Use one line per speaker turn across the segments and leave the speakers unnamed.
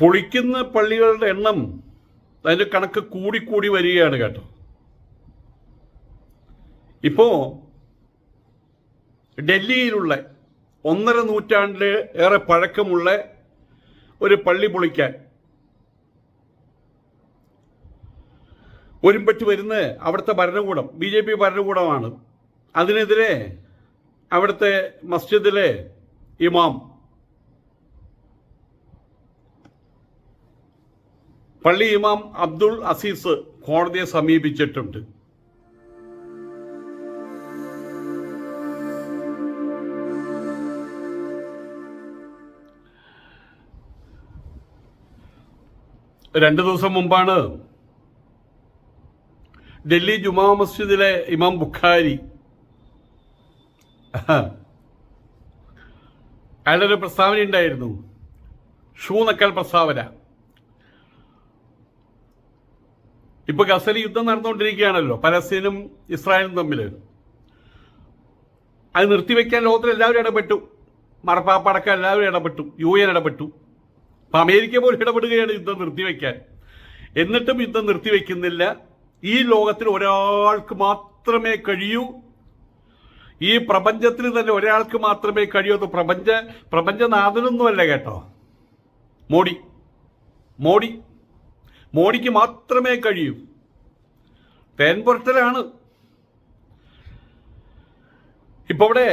പൊളിക്കുന്ന പള്ളികളുടെ എണ്ണം അതിന്റെ കണക്ക് കൂടിക്കൂടി വരികയാണ് കേട്ടോ. ഇപ്പോ ഡൽഹിയിലുള്ള ഒന്നര നൂറ്റാണ്ടിൽ ഏറെ പഴക്കമുള്ള ഒരു പള്ളി പൊളിക്കാൻ ഒരുമ്പറ്റ് വരുന്ന അവിടുത്തെ ഭരണകൂടം ബി ജെ പി ഭരണകൂടമാണ്. അതിനെതിരെ അവിടുത്തെ മസ്ജിദിലെ ഇമാം പള്ളി ഇമാം അബ്ദുൾ അസീസ് കോടതിയെ സമീപിച്ചിട്ടുണ്ട്. രണ്ടു ദിവസം മുമ്പാണ് ഡൽഹി ജുമാ മസ്ജിദിലെ ഇമാം ബുഖാരി അയാളുടെ പ്രസ്താവന ഉണ്ടായിരുന്നു. ഷൂ നക്കൽ പ്രസ്താവന. ഇപ്പൊ ഗസൽ യുദ്ധം നടന്നുകൊണ്ടിരിക്കുകയാണല്ലോ പലസ്തീനും ഇസ്രായേലും തമ്മിൽ അത് നിർത്തിവെക്കാൻ ലോകത്തിൽ എല്ലാവരും ഇടപെട്ടു. മറപ്പാപ്പടക്കം എല്ലാവരും ഇടപെട്ടു. യു എൻ ഇടപെട്ടു. അപ്പൊ അമേരിക്ക പോലും ഇടപെടുകയാണ് യുദ്ധം നിർത്തിവെക്കാൻ. എന്നിട്ടും യുദ്ധം നിർത്തിവെക്കുന്നില്ല. ഈ ലോകത്തിൽ ഒരാൾക്ക് മാത്രമേ കഴിയൂ. ഈ പ്രപഞ്ചത്തിൽ തന്നെ ഒരാൾക്ക് മാത്രമേ കഴിയൂ. അത് പ്രപഞ്ച പ്രപഞ്ചനാഥനൊന്നുമല്ല കേട്ടോ. മോഡി. മോഡി. മോഡിക്ക് മാത്രമേ കഴിയൂ. തേൻ പുരട്ടലാണ് ഇപ്പൊ ഇവിടെ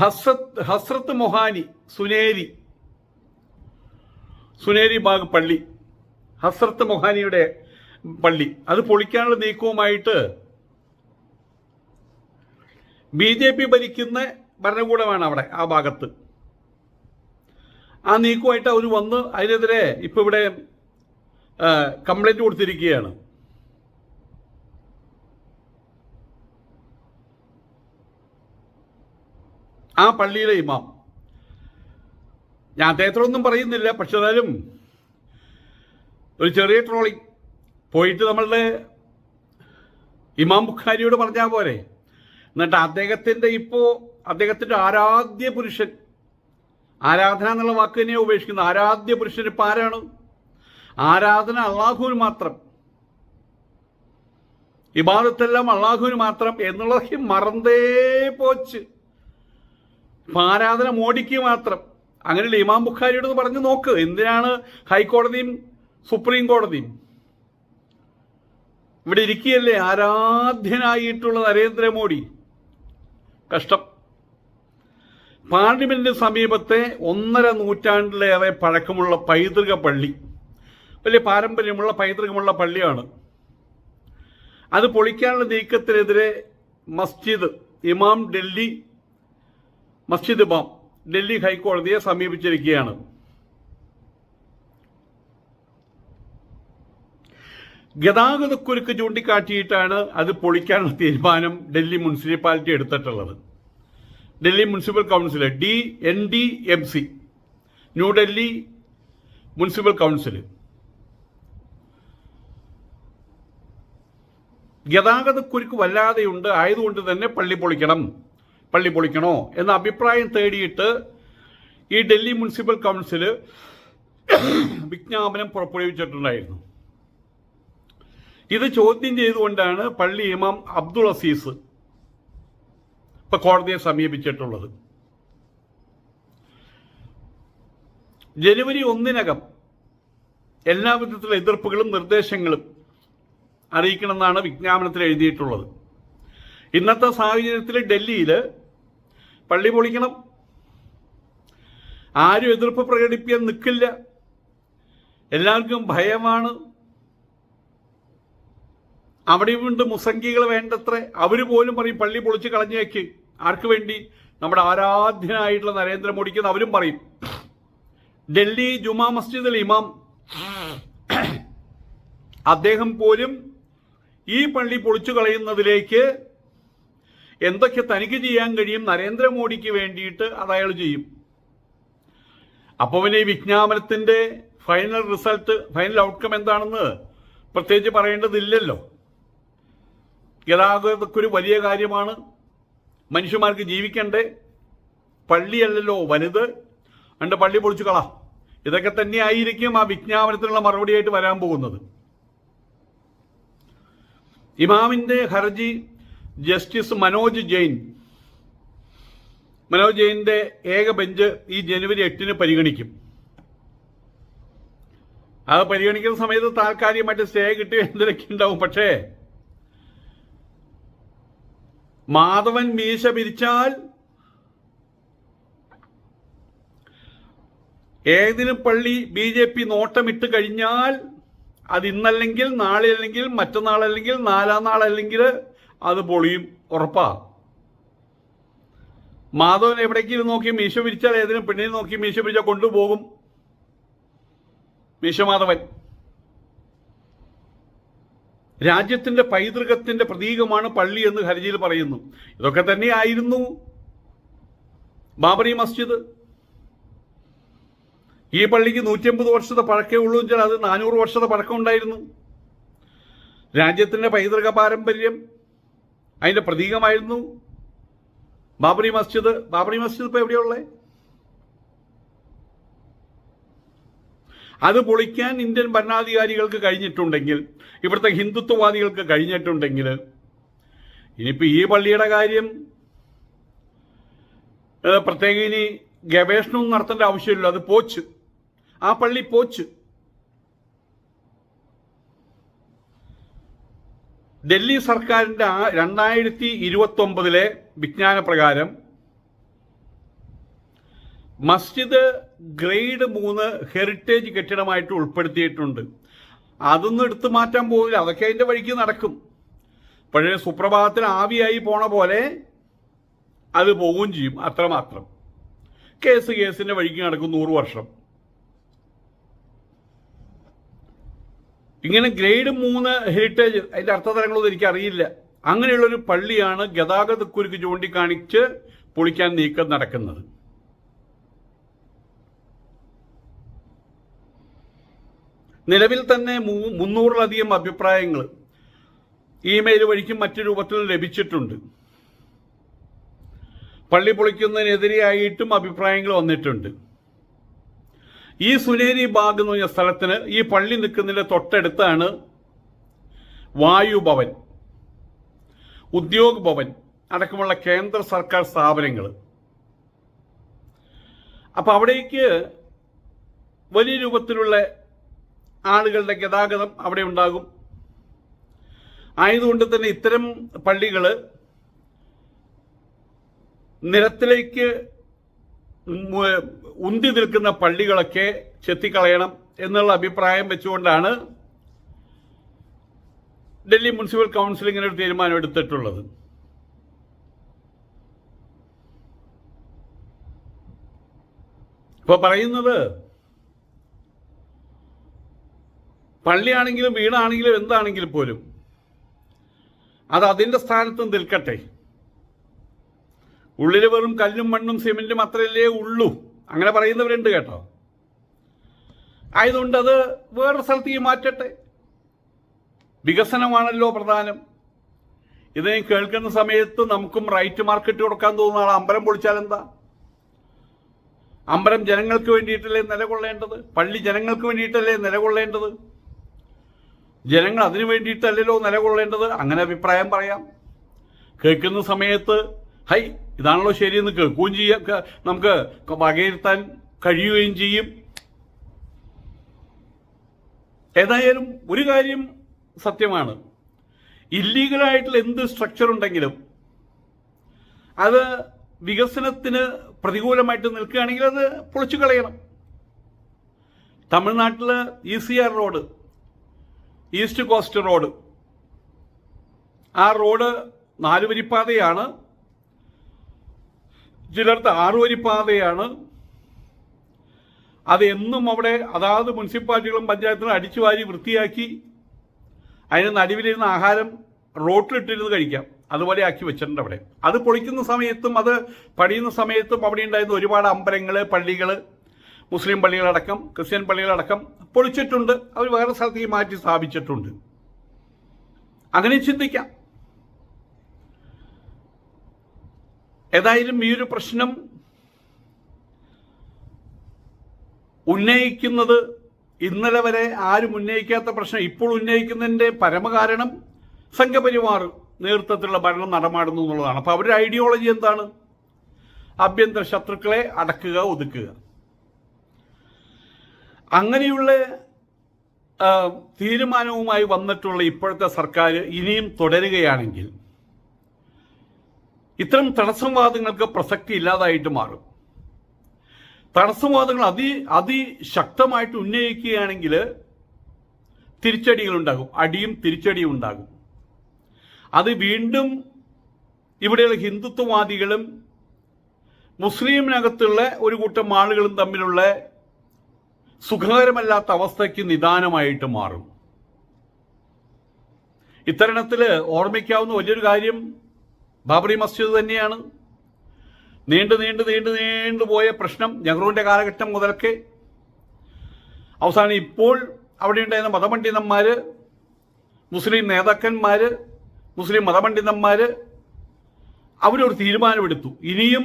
ഹസ്രത്ത് ഹസ്രത്ത് മൊഹാനി സുനേരി സുനേരി ബാഗ് പള്ളി ഹസ്രത്ത് മൊഹാനിയുടെ പള്ളി. അത് പൊളിക്കാനുള്ള നീക്കവുമായിട്ട് ബി ജെ പി ഭരിക്കുന്ന ഭരണകൂടമാണ് അവിടെ ആ ഭാഗത്ത്. ആ നീക്കുമായിട്ട് അവർ വന്ന് അതിനെതിരെ ഇപ്പൊ ഇവിടെ കംപ്ലൈന്റ് കൊടുത്തിരിക്കുകയാണ്. ആ പള്ളിയിലെ ഇമാം. ഞാൻ അദ്ദേഹത്തോടൊന്നും പറയുന്നില്ല പക്ഷെ എന്നാലും ഒരു ചെറിയ ട്രോളി. പോയിട്ട് നമ്മളുടെ ഇമാം ബുഖാരിയോട് പറഞ്ഞാൽ പോരെ. എന്നിട്ട് അദ്ദേഹത്തിന്റെ ഇപ്പോ അദ്ദേഹത്തിന്റെ ആരാധ്യ പുരുഷൻ ആരാധന എന്നുള്ള വാക്ക് തന്നെയാണ് ഉപേക്ഷിക്കുന്നത്. ആരാധ്യ പുരുഷൻ ഇപ്പൊ ആരാണ്? ആരാധന അള്ളാഹുവിന് മാത്രം. ഇബാദത്തെല്ലാം അള്ളാഹുവിന് മാത്രം എന്നുള്ളത് മറന്നേ പോച്ച്. ആരാധന മോഡിക്ക് മാത്രം. അങ്ങനെയുള്ള ഇമാം ബുഖാരിയോട് പറഞ്ഞു നോക്ക്. എന്തിനാണ് ഹൈക്കോടതിയും സുപ്രീം കോടതിയും? ഇവിടെ ഇരിക്കുകയല്ലേ ആരാധ്യനായിട്ടുള്ള നരേന്ദ്രമോദി? കഷ്ടം. പാർലമെന്റിന് സമീപത്തെ ഒന്നര നൂറ്റാണ്ടിലേറെ പഴക്കമുള്ള പൈതൃക പള്ളി. വലിയ പാരമ്പര്യമുള്ള പൈതൃകമുള്ള പള്ളിയാണ്. അത് പൊളിക്കാനുള്ള നീക്കത്തിനെതിരെ മസ്ജിദ് ഇമാം ഡൽഹി മസ്ജിദ് ഇമാം ഡൽഹി ഹൈക്കോടതിയെ സമീപിച്ചിരിക്കുകയാണ്. ഗതാഗതക്കുരുക്ക് ചൂണ്ടിക്കാട്ടിയിട്ടാണ് അത് പൊളിക്കാനുള്ള തീരുമാനം ഡൽഹി മുനിസിപ്പാലിറ്റി എടുത്തിട്ടുള്ളത്. Delhi municipal council D N D M C. New Delhi municipal council ഗതാഗതക്കുരുക്ക് വല്ലാതെയുണ്ട് ആയതുകൊണ്ട് തന്നെ പള്ളി പൊളിക്കണം. പള്ളി പൊളിക്കണോ എന്ന അഭിപ്രായം തേടിയിട്ട് ഈ ഡൽഹി മുനിസിപ്പൽ കൗൺസിൽ വിജ്ഞാപനം പുറപ്പെടുവിച്ചിട്ടുണ്ടായിരുന്നു. ഇത് ചോദ്യം ചെയ്തുകൊണ്ടാണ് പള്ളി ഇമാം അബ്ദുൾ അസീസ് ഇപ്പൊ കോടതിയെ സമീപിച്ചിട്ടുള്ളത്. ജനുവരി ഒന്നിനകം എല്ലാ വിധത്തിലുള്ള എതിർപ്പുകളും നിർദ്ദേശങ്ങളും അറിയിക്കണമെന്നാണ് വിജ്ഞാപനത്തിൽ എഴുതിയിട്ടുള്ളത്. ഇന്നത്തെ സാഹചര്യത്തിൽ ഡൽഹിയിൽ പള്ളി പൊളിക്കണം. ആരും എതിർപ്പ് പ്രകടിപ്പിക്കാൻ നിൽക്കില്ല എല്ലാവർക്കും ഭയമാണ്. അവിടെ വീണ്ടും മുസംഗികൾ വേണ്ടത്ര. അവർ പോലും പറയും പള്ളി പൊളിച്ച് കളഞ്ഞേക്ക്. ആർക്ക് വേണ്ടി? നമ്മുടെ ആരാധ്യനായിട്ടുള്ള നരേന്ദ്രമോദിക്ക് അവരും പറയും. ഡൽഹി ജുമാ മസ്ജിദിൽ ഇമാം. അദ്ദേഹം പോലും ഈ പള്ളി പൊളിച്ചു കളയുന്നതിലേക്ക് എന്തൊക്കെ തനിക്ക് ചെയ്യാൻ കഴിയും നരേന്ദ്രമോദിക്ക് വേണ്ടിയിട്ട് അത് അയാൾ ചെയ്യും. അപ്പോൾ പിന്നെ ഈ വിജ്ഞാപനത്തിന്റെ ഫൈനൽ റിസൾട്ട് ഫൈനൽ ഔട്ട്കം എന്താണെന്ന് പ്രത്യേകിച്ച് പറയേണ്ടതില്ലല്ലോ. ഗതാഗതക്കൊരു വലിയ കാര്യമാണ്. മനുഷ്യന്മാർക്ക് ജീവിക്കണ്ടേ? പള്ളിയല്ലല്ലോ വലുത്. അണ്ട് പള്ളി പൊളിച്ചു കളാം. ഇതൊക്കെ തന്നെയായിരിക്കും ആ വിജ്ഞാപനത്തിനുള്ള മറുപടിയായിട്ട് വരാൻ പോകുന്നത്. ഇമാമിന്റെ ഹർജി ജസ്റ്റിസ് മനോജ് ജെയിൻ. മനോജ് ജെയിന്റെ ഏക ബെഞ്ച് ഈ ജനുവരി എട്ടിന് പരിഗണിക്കും. അത് പരിഗണിക്കുന്ന സമയത്ത് താൽക്കാലികമായിട്ട് സ്റ്റേ കിട്ടി എന്തിനൊക്കെ ഉണ്ടാവും? പക്ഷേ മാധവൻ മീശ പിരിച്ചാൽ ഏതിനും പള്ളി ബി ജെ പി നോട്ടമിട്ട് കഴിഞ്ഞാൽ അത് ഇന്നല്ലെങ്കിൽ നാളെ അല്ലെങ്കിൽ മറ്റന്നാളല്ലെങ്കിൽ നാലാം നാളല്ലെങ്കിൽ അത് പൊളിയും. ഉറപ്പാ. മാധവൻ എവിടേക്ക് നോക്കി മീശ പിരിച്ചാൽ ഏതിനും പെണ്ണിനെ നോക്കി മീശ പിരിച്ചാൽ കൊണ്ടുപോകും. മീശ മാധവൻ. രാജ്യത്തിന്റെ പൈതൃകത്തിന്റെ പ്രതീകമാണ് പള്ളി എന്ന് ഹർജിയിൽ പറയുന്നു. ഇതൊക്കെ തന്നെ ആയിരുന്നു ബാബറി മസ്ജിദ്. ഈ പള്ളിക്ക് നൂറ്റിയമ്പത് വർഷത്തെ പഴക്കേ ഉള്ളൂ എന്ന് വെച്ചാൽ അത് നാനൂറ് വർഷത്തെ പഴക്കം ഉണ്ടായിരുന്നു. രാജ്യത്തിന്റെ പൈതൃക പാരമ്പര്യം അതിന്റെ പ്രതീകമായിരുന്നു. ബാബറി മസ്ജിദ് ബാബറി മസ്ജിദ് ഇപ്പൊ എവിടെയുള്ളേ അത് പൊളിക്കാൻ ഇന്ത്യൻ ഭരണാധികാരികൾക്ക് കഴിഞ്ഞിട്ടുണ്ടെങ്കിൽ ഇവിടുത്തെ ഹിന്ദുത്വവാദികൾക്ക് കഴിഞ്ഞിട്ടുണ്ടെങ്കിൽ ഇനിയിപ്പോൾ ഈ പള്ളിയുടെ കാര്യം പ്രത്യേക ഇനി ഗവേഷണവും നടത്തേണ്ട ആവശ്യമില്ല അത് പോച്ച്. ആ പള്ളി പോച്ച്. ഡൽഹി സർക്കാരിന്റെ രണ്ടായിരത്തി ഇരുപത്തി ഒമ്പതിലെ വിജ്ഞാന പ്രകാരം മസ്ജിദ് ഗ്രേഡ് മൂന്ന് ഹെറിറ്റേജ് കെട്ടിടമായിട്ട് ഉൾപ്പെടുത്തിയിട്ടുണ്ട്. അതൊന്നും എടുത്തു മാറ്റാൻ പോവില്ല. അതൊക്കെ അതിന്റെ വഴിക്ക് നടക്കും. പഴയ സുപ്രഭാതത്തിൽ ആവിയായി പോണ പോലെ അത് പോവുകയും ചെയ്യും. അത്രമാത്രം. കേസ് കേസിന്റെ വഴിക്ക് നടക്കും നൂറ് വർഷം. ഇങ്ങനെ ഗ്രേഡ് മൂന്ന് ഹെറിറ്റേജ് അതിന്റെ അർത്ഥതലങ്ങളൊന്നും എനിക്ക് അറിയില്ല അങ്ങനെയുള്ളൊരു പള്ളിയാണ് ഗതാഗതക്കുരുക്ക് ചൂണ്ടിക്കാണിച്ച് പൊളിക്കാൻ നീക്കം നടക്കുന്നത്. നിലവിൽ തന്നെ മുന്നൂറിലധികം അഭിപ്രായങ്ങൾ ഇമെയിൽ വഴിക്കും മറ്റു രൂപത്തിലും ലഭിച്ചിട്ടുണ്ട്. പള്ളി പൊളിക്കുന്നതിനെതിരെയായിട്ടും അഭിപ്രായങ്ങൾ വന്നിട്ടുണ്ട്. ഈ സുനേരി ബാഗ് എന്ന് പറഞ്ഞ സ്ഥലത്തിന് ഈ പള്ളി നിൽക്കുന്നതിന്റെ തൊട്ടടുത്താണ് വായുഭവൻ ഉദ്യോഗ് ഭവൻ അടക്കമുള്ള കേന്ദ്ര സർക്കാർ സ്ഥാപനങ്ങൾ. അപ്പൊ അവിടേക്ക് വലിയ രൂപത്തിലുള്ള ആളുകളുടെ ഗതാഗതം അവിടെ ഉണ്ടാകും. ആയതുകൊണ്ട് തന്നെ ഇത്തരം പള്ളികൾ നിരത്തിലേക്ക് ഉന്തി നിൽക്കുന്ന പള്ളികളൊക്കെ ചെത്തിക്കളയണം എന്നുള്ള അഭിപ്രായം വെച്ചുകൊണ്ടാണ് ഡൽഹി മുനിസിപ്പൽ കൗൺസിൽ ഇങ്ങനെ ഒരു തീരുമാനം എടുത്തിട്ടുള്ളത്. ഇപ്പോൾ പറയുന്നത് പള്ളിയാണെങ്കിലും വീടാണെങ്കിലും എന്താണെങ്കിലും പോലും അത് അതിന്റെ സ്ഥാനത്ത് നിൽക്കട്ടെ. ഉള്ളിൽ വെറും കല്ലും മണ്ണും സിമെന്റും അത്രയല്ലേ ഉള്ളൂ. അങ്ങനെ പറയുന്നവരുണ്ട് കേട്ടോ. ആയതുകൊണ്ട് അത് വേറൊരു സ്ഥലത്തേക്ക് മാറ്റട്ടെ. വികസനമാണല്ലോ പ്രധാനം. ഇതിനെ കേൾക്കുന്ന സമയത്ത് നമുക്കും റൈറ്റ് മാർക്കറ്റ് കൊടുക്കാൻ തോന്നുന്ന അമ്പലം പൊളിച്ചാൽ എന്താ? അമ്പലം ജനങ്ങൾക്ക് വേണ്ടിയിട്ടല്ലേ നിലകൊള്ളേണ്ടത്? പള്ളി ജനങ്ങൾക്ക് വേണ്ടിയിട്ടല്ലേ നിലകൊള്ളേണ്ടത്? ജനങ്ങൾ അതിനു വേണ്ടിയിട്ടല്ലല്ലോ നിലകൊള്ളേണ്ടത്? അങ്ങനെ അഭിപ്രായം പറയാം. കേൾക്കുന്ന സമയത്ത് ഹൈ ഇതാണല്ലോ ശരിയെന്ന് കേൾക്കുകയും ചെയ്യാം. നമുക്ക് വകയിരുത്താൻ കഴിയുകയും ചെയ്യും. ഏതായാലും ഒരു കാര്യം സത്യമാണ്. ഇല്ലീഗലായിട്ടുള്ള എന്ത് സ്ട്രക്ചർ ഉണ്ടെങ്കിലും അത് വികസനത്തിന് പ്രതികൂലമായിട്ട് നിൽക്കുകയാണെങ്കിൽ അത് പൊളിച്ചു കളയണം തമിഴ്നാട്ടിൽ E C R road east coast road. ആ റോഡ് നാലുവരിപ്പാതയാണ്. ചിലർത്ത് ആറുവരിപ്പാതയാണ്. അത് എന്നും അവിടെ അതാത് മുനിസിപ്പാലിറ്റികളും പഞ്ചായത്തുകളും അടിച്ചു വാരി വൃത്തിയാക്കി അതിന് നടുവിലിരുന്ന ആഹാരം റോട്ടിലിട്ടിരുന്ന് കഴിക്കാം. അതുപോലെ ആക്കി വെച്ചിട്ടുണ്ട് അവിടെ. അത് പൊളിക്കുന്ന സമയത്തും അത് പണിയുന്ന സമയത്തും അവിടെ ഉണ്ടായിരുന്ന ഒരുപാട് അമ്പലങ്ങൾ പള്ളികൾ മുസ്ലിം പള്ളികളടക്കം ക്രിസ്ത്യൻ പള്ളികളടക്കം പൊളിച്ചിട്ടുണ്ട്. അവർ വേറെ സ്ഥലത്തേക്ക് മാറ്റി സ്ഥാപിച്ചിട്ടുണ്ട്. അങ്ങനെ ചിന്തിക്കാം. ഏതായാലും ഈ ഒരു പ്രശ്നം ഉന്നയിക്കുന്നത് ഇന്നലെ വരെ ആരും ഉന്നയിക്കാത്ത പ്രശ്നം ഇപ്പോൾ ഉന്നയിക്കുന്നതിന്റെ പരമകാരണം സംഘപരിവാർ നേതൃത്വത്തിലുള്ള ഭരണം നടമാടുന്നു എന്നുള്ളതാണ്. അപ്പോൾ അവരുടെ ഐഡിയോളജി എന്താണ്? ആഭ്യന്തര ശത്രുക്കളെ അടക്കുക ഒതുക്കുക. അങ്ങനെയുള്ള തീരുമാനവുമായി വന്നിട്ടുള്ള ഇപ്പോഴത്തെ സർക്കാർ ഇനിയും തുടരുകയാണെങ്കിൽ ഇത്തരം തടസ്സവാദങ്ങൾക്ക് പ്രസക്തി ഇല്ലാതായിട്ട് മാറും. തടസ്സവാദങ്ങൾ അതി അതിശക്തമായിട്ട് ഉന്നയിക്കുകയാണെങ്കിൽ തിരിച്ചടികൾ ഉണ്ടാകും അടിയും തിരിച്ചടിയും ഉണ്ടാകും. അത് വീണ്ടും ഇവിടെയുള്ള ഹിന്ദുത്വവാദികളും മുസ്ലിമിനകത്തുള്ള ഒരു കൂട്ടം ആളുകളും തമ്മിലുള്ള സുഖകരമല്ലാത്ത അവസ്ഥയ്ക്ക് നിദാനമായിട്ട് മാറും. ഇത്തരണത്തിൽ ഓർമ്മിക്കാവുന്ന വലിയൊരു കാര്യം ബാബറി മസ്ജിദ് തന്നെയാണ്. നീണ്ടു നീണ്ടു നീണ്ടു നീണ്ടു പോയ പ്രശ്നം നെഹ്റുവിന്റെ കാലഘട്ടം മുതലൊക്കെ അവസാനം ഇപ്പോൾ അവിടെ ഉണ്ടായിരുന്ന മതപണ്ഡിതന്മാര് മുസ്ലിം നേതാക്കന്മാര് മുസ്ലിം മതപണ്ഡിതന്മാര് അവരൊരു തീരുമാനമെടുത്തു. ഇനിയും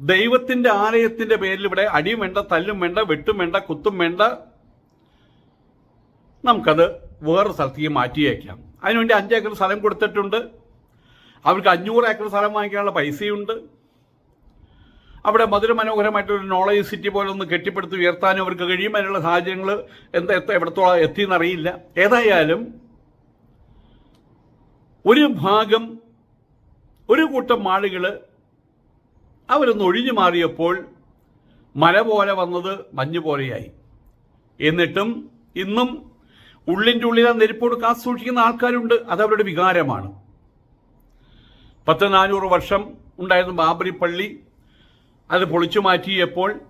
ദൈവത്തിന്റെ ആലയത്തിന്റെ പേരിൽ ഇവിടെ അടിയും വേണ്ട തല്ലും വേണ്ട വെട്ടും വേണ്ട കുത്തും വേണ്ട നമുക്കത് വേറെ സ്ഥലത്തേക്ക് മാറ്റിയേക്കാം അതിനുവേണ്ടി അഞ്ചേക്കർ സ്ഥലം കൊടുത്തിട്ടുണ്ട്. അവർക്ക് അഞ്ഞൂറ് ഏക്കർ സ്ഥലം വാങ്ങിക്കാനുള്ള പൈസയുണ്ട്. അവിടെ മധുര മനോഹരമായിട്ടൊരു നോളജ് സിറ്റി പോലെ ഒന്ന് കെട്ടിപ്പടുത്ത് ഉയർത്താനും അവർക്ക് കഴിയും. അതിനുള്ള സാഹചര്യങ്ങൾ എന്താ എത്ര എവിടത്തോളം എത്തിയെന്നറിയില്ല. ഏതായാലും ഒരു ഭാഗം ഒരു കൂട്ടം ആളുകൾ അവരൊന്ന് ഒഴിഞ്ഞു മാറിയപ്പോൾ മല പോലെ വന്നത് മഞ്ഞ് പോലെയായി. എന്നിട്ടും ഇന്നും ഉള്ളിന്റെ ഉള്ളിൽ ആ നെരിപ്പോട് കാത്തു സൂക്ഷിക്കുന്ന ആൾക്കാരുണ്ട്. അതവരുടെ വികാരമാണ്. പത്ത് നാനൂറ് വർഷം ഉണ്ടായിരുന്ന ബാബരി പള്ളി അത് പൊളിച്ചു മാറ്റിയപ്പോൾ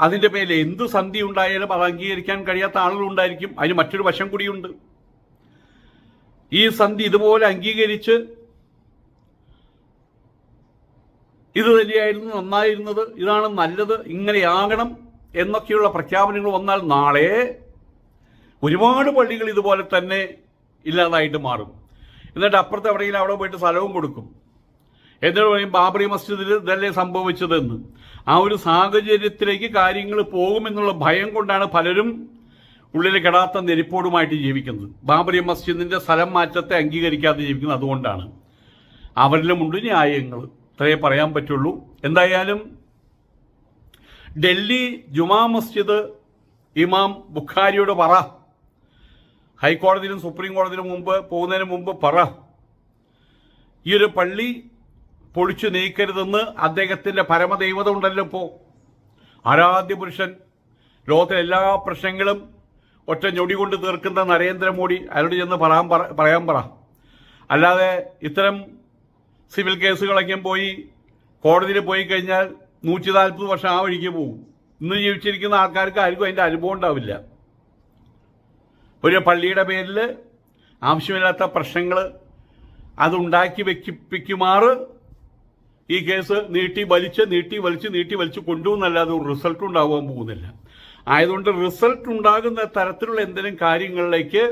അതിന്റെ മേലെ എന്ത് സന്ധി ഉണ്ടായാലും അത് അംഗീകരിക്കാൻ കഴിയാത്ത ആളുകളുണ്ടായിരിക്കും അതിന് മറ്റൊരു വശം കൂടിയുണ്ട്. ഈ സന്ധി ഇതുപോലെ അംഗീകരിച്ച് ഇത് തന്നെയായിരുന്നു നന്നായിരുന്നത് ഇതാണ് നല്ലത് ഇങ്ങനെയാകണം എന്നൊക്കെയുള്ള പ്രഖ്യാപനങ്ങൾ വന്നാൽ നാളെ ഒരുപാട് പള്ളികൾ ഇതുപോലെ തന്നെ ഇല്ലാതായിട്ട് മാറും. എന്നിട്ട് അപ്പുറത്ത് എവിടെയെങ്കിലും അവിടെ പോയിട്ട് സ്ഥലവും കൊടുക്കും. എന്നിട്ട് പറയും ബാബറി മസ്ജിദിൽ ഇതല്ലേ സംഭവിച്ചതെന്ന്. ആ ഒരു സാഹചര്യത്തിലേക്ക് കാര്യങ്ങൾ പോകുമെന്നുള്ള ഭയം കൊണ്ടാണ് പലരും ഉള്ളിൽ കെടാത്ത നെരിപ്പോടുമായിട്ട് ജീവിക്കുന്നത്. ബാബറി മസ്ജിദിന്റെ സ്ഥലം മാറ്റത്തെ അംഗീകരിക്കാതെ ജീവിക്കുന്നത് അതുകൊണ്ടാണ്. അവരിലുമുണ്ട് ന്യായങ്ങൾ. ഇത്രയേ പറയാൻ പറ്റുള്ളൂ. എന്തായാലും ഡൽഹി ജുമാ മസ്ജിദ് ഇമാം ബുഖാരിയോട് പറ. ഹൈക്കോടതിയിലും സുപ്രീം കോടതിയിലും മുമ്പ് പോകുന്നതിന് മുമ്പ് പറ. ഈ ഒരു പള്ളി പൊളിച്ചു നീക്കരുതെന്ന് അദ്ദേഹത്തിന്റെ പരമദൈവത ഉണ്ടല്ലോ ഇപ്പോൾ ആരാധ്യ പുരുഷൻ ലോകത്തിലെ എല്ലാ പ്രശ്നങ്ങളും ഒറ്റ ഞൊടി കൊണ്ട് തീർക്കുന്ന നരേന്ദ്രമോദി അയാളോട് ചെന്ന് പറയാൻ പറ പറയാൻ പറ. അല്ലാതെ ഇത്തരം സിവിൽ കേസുകളൊക്കെ പോയി കോടതിയിൽ പോയി കഴിഞ്ഞാൽ നൂറ്റി നാൽപ്പത് വർഷം ആ വഴിക്ക് പോകും. ഇന്ന് ജീവിച്ചിരിക്കുന്ന ആൾക്കാർക്ക് ആർക്കും അതിന്റെ അനുഭവം ഉണ്ടാവില്ല. ഒരു പള്ളിയുടെ പേരിൽ ആവശ്യമില്ലാത്ത പ്രശ്നങ്ങൾ അതുണ്ടാക്കി വെക്കിപ്പിക്കുമാറ് ഈ കേസ് നീട്ടി വലിച്ച് നീട്ടി വലിച്ച് നീട്ടി വലിച്ച് കൊണ്ടുപോകുന്നല്ലാതെ ഒരു റിസൾട്ട് ഉണ്ടാകാൻ പോകുന്നില്ല. ആയതുകൊണ്ട് റിസൾട്ട് ഉണ്ടാകുന്ന തരത്തിലുള്ള എന്തെങ്കിലും കാര്യങ്ങളിലേക്ക്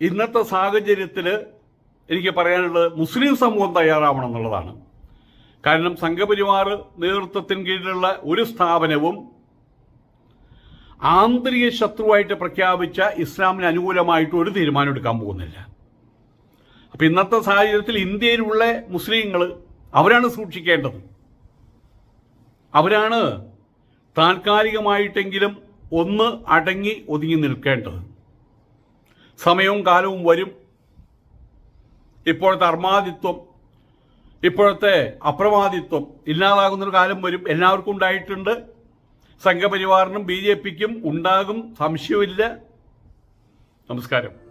ഇന്നത്തെ സാഹചര്യത്തിൽ എനിക്ക് പറയാനുള്ളത് മുസ്ലിം സമൂഹം തയ്യാറാവണം എന്നുള്ളതാണ് കാരണം സംഘപരിവാർ നേതൃത്വത്തിന് കീഴിലുള്ള ഒരു സ്ഥാപനവും ആന്തരിക ശത്രുവായിട്ട് പ്രഖ്യാപിച്ച ഇസ്ലാമിന് അനുകൂലമായിട്ട് ഒരു തീരുമാനം എടുക്കാൻ പോകുന്നില്ല. അപ്പം ഇന്നത്തെ സാഹചര്യത്തിൽ ഇന്ത്യയിലുള്ള മുസ്ലിങ്ങൾ അവരാണ് സൂക്ഷിക്കേണ്ടത്. അവരാണ് താൽക്കാലികമായിട്ടെങ്കിലും ഒന്ന് അടങ്ങി ഒതുങ്ങി നിൽക്കേണ്ടത്. സമയവും കാലവും വരും. ഇപ്പോഴത്തെ അർമാദിത്വം ഇപ്പോഴത്തെ അപ്രമാദിത്വം ഇല്ലാതാകുന്നൊരു കാലം വരും. എല്ലാവർക്കും ഉണ്ടായിട്ടുണ്ട്. സംഘപരിവാറിനും ബി ജെ പിക്കും ഉണ്ടാകും. സംശയമില്ല നമസ്കാരം.